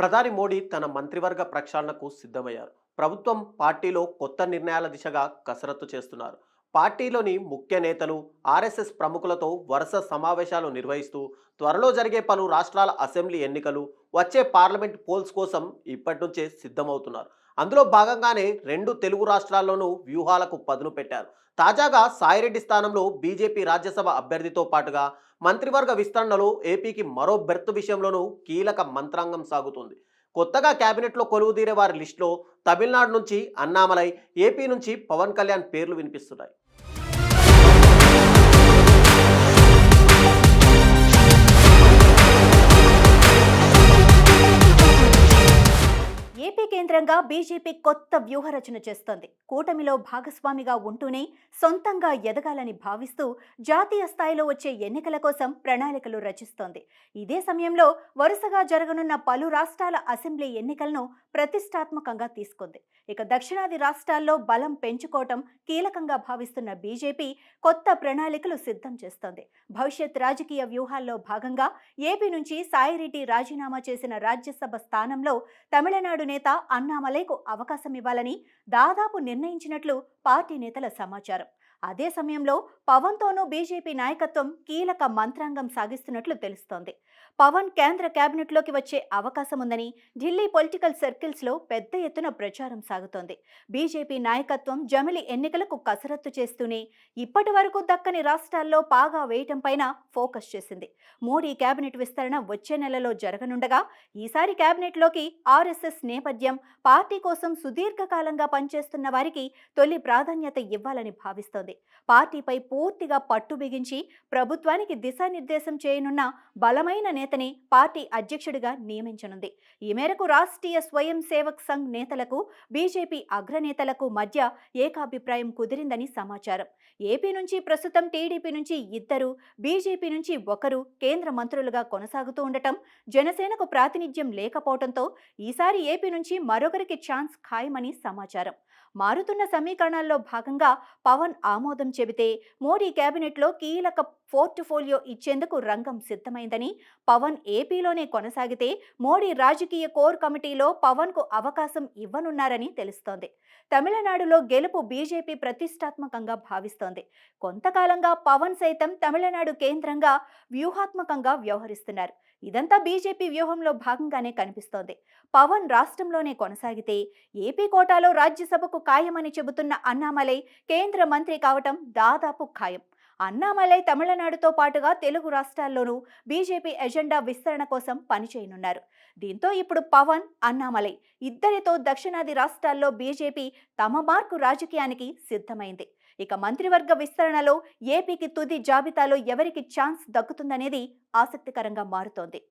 ప్రధాని మోడీ తన మంత్రివర్గ ప్రక్షాళనకు సిద్ధమయ్యారు. ప్రభుత్వం పార్టీలో కొత్త నిర్ణయాల దిశగా కసరత్తు చేస్తున్నారు. పార్టీలోని ముఖ్య నేతలు ఆర్ఎస్ఎస్ ప్రముఖులతో వరుస సమావేశాలు నిర్వహిస్తూ త్వరలో జరిగే పలు రాష్ట్రాల అసెంబ్లీ ఎన్నికలు వచ్చే పార్లమెంట్ పోల్స్ కోసం ఇప్పటి నుంచే సిద్ధమవుతున్నారు. అందులో భాగంగానే రెండు తెలుగు రాష్ట్రాల్లోనూ వ్యూహాలకు పదును పెట్టారు. తాజాగా సాయిరెడ్డి స్థానంలో బీజేపీ రాజ్యసభ అభ్యర్థితో పాటుగా మంత్రివర్గ విస్తరణలో ఏపీకి మరో బెర్త్ విషయంలోనూ కీలక మంత్రాంగం సాగుతుంది. కొత్తగా కేబినెట్లో కొలువుదీరే వారి లిస్టులో తమిళనాడు నుంచి అన్నామలై ఏపీ నుంచి పవన్ కళ్యాణ్ పేర్లు వినిపిస్తున్నాయి. ఏపీ బీజేపీ కొత్త వ్యూహరచన చేస్తోంది. కూటమిలో భాగస్వామిగా ఉంటూనే సొంతంగా ఎదగాలని భావిస్తూ జాతీయ స్థాయిలో వచ్చే ఎన్నికల కోసం ప్రణాళికలు రచిస్తోంది. ఇదే సమయంలో వరుసగా జరగనున్న పలు రాష్ట్రాల అసెంబ్లీ ఎన్నికలను ప్రతిష్టాత్మకంగా తీసుకుంది. ఇక దక్షిణాది రాష్ట్రాల్లో బలం పెంచుకోవటం కీలకంగా భావిస్తున్న బీజేపీ కొత్త ప్రణాళికలు సిద్ధం చేస్తోంది. భవిష్యత్ రాజకీయ వ్యూహాల్లో భాగంగా ఏపీ నుంచి సాయిరెడ్డి రాజీనామా చేసిన రాజ్యసభ స్థానంలో తమిళనాడు నేత అన్నామలైకు అవకాశం ఇవ్వాలని దాదాపు నిర్ణయించినట్లు పార్టీ నేతల సమాచారం. అదే సమయంలో పవన్తోనూ బీజేపీ నాయకత్వం కీలక మంత్రాంగం సాగిస్తున్నట్లు తెలుస్తోంది. పవన్ కేంద్ర కేబినెట్లోకి వచ్చే అవకాశం ఉందని ఢిల్లీ పొలిటికల్ సర్కిల్స్లో పెద్ద ఎత్తున ప్రచారం సాగుతోంది. బీజేపీ నాయకత్వం జమిలి ఎన్నికలకు కసరత్తు చేస్తూనే ఇప్పటి వరకు దక్కని రాష్ట్రాల్లో పాగా వేయటం పైన ఫోకస్ చేసింది. మోడీ కేబినెట్ విస్తరణ వచ్చే నెలలో జరగనుండగా ఈసారి కేబినెట్లోకి ఆర్ఎస్ఎస్ నేపథ్యం పార్టీ కోసం సుదీర్ఘకాలంగా పనిచేస్తున్న వారికి తొలి ప్రాధాన్యత ఇవ్వాలని భావిస్తోంది. పార్టీపై పూర్తిగా పట్టు బిగించి ప్రభుత్వానికి దిశానిర్దేశం చేయనున్న బలమైన నేతని పార్టీ అధ్యక్షుడిగా నియమించనుంది. ఈ మేరకు రాష్ట్రీయ స్వయం సేవక్ సంఘ్ నేతలకు బీజేపీ అగ్రనేతలకు మధ్య ఏకాభిప్రాయం కుదిరిందని సమాచారం. ఏపీ నుంచి ప్రస్తుతం టీడీపీ నుంచి ఇద్దరు బీజేపీ నుంచి ఒకరు కేంద్ర మంత్రులుగా కొనసాగుతూ ఉండటం జనసేనకు ప్రాతినిధ్యం లేకపోవడంతో ఈసారి ఏపీ నుంచి మరొకరికి ఛాన్స్ ఖాయమని సమాచారం. మారుతున్న సమీకరణాల్లో భాగంగా పవన్ ఆమోదం చెబితే మోడీ కేబినెట్లో కీలక పోర్టుఫోలియో ఇచ్చేందుకు రంగం సిద్ధమైందని పవన్ ఏపీలోనే కొనసాగితే మోడీ రాజకీయ కోర్ కమిటీలో పవన్కు అవకాశం ఇవ్వనున్నారని తెలుస్తోంది. తమిళనాడులో గెలుపు బీజేపీ ప్రతిష్టాత్మకంగా భావిస్తోంది. కొంతకాలంగా పవన్ సైతం తమిళనాడు కేంద్రంగా వ్యూహాత్మకంగా వ్యవహరిస్తున్నారు. ఇదంతా బీజేపీ వ్యూహంలో భాగంగానే కనిపిస్తోంది. పవన్ రాష్ట్రంలోనే కొనసాగితే ఏపీ కోటాలో రాజ్యసభ రాజ్యసభకు ఖాయమని చెబుతున్న అన్నామలై కేంద్ర మంత్రి కావటం దాదాపు ఖాయం. అన్నామలై తమిళనాడుతో పాటుగా తెలుగు రాష్ట్రాల్లోనూ బీజేపీ ఎజెండా విస్తరణ కోసం పనిచేయనున్నారు. దీంతో ఇప్పుడు పవన్ అన్నామలై ఇద్దరితో దక్షిణాది రాష్ట్రాల్లో బీజేపీ తమ మార్కు రాజకీయానికి సిద్ధమైంది. ఇక మంత్రివర్గ విస్తరణలో ఏపీకి తుది జాబితాలో ఎవరికి ఛాన్స్ దక్కుతుందనేది ఆసక్తికరంగా మారుతోంది.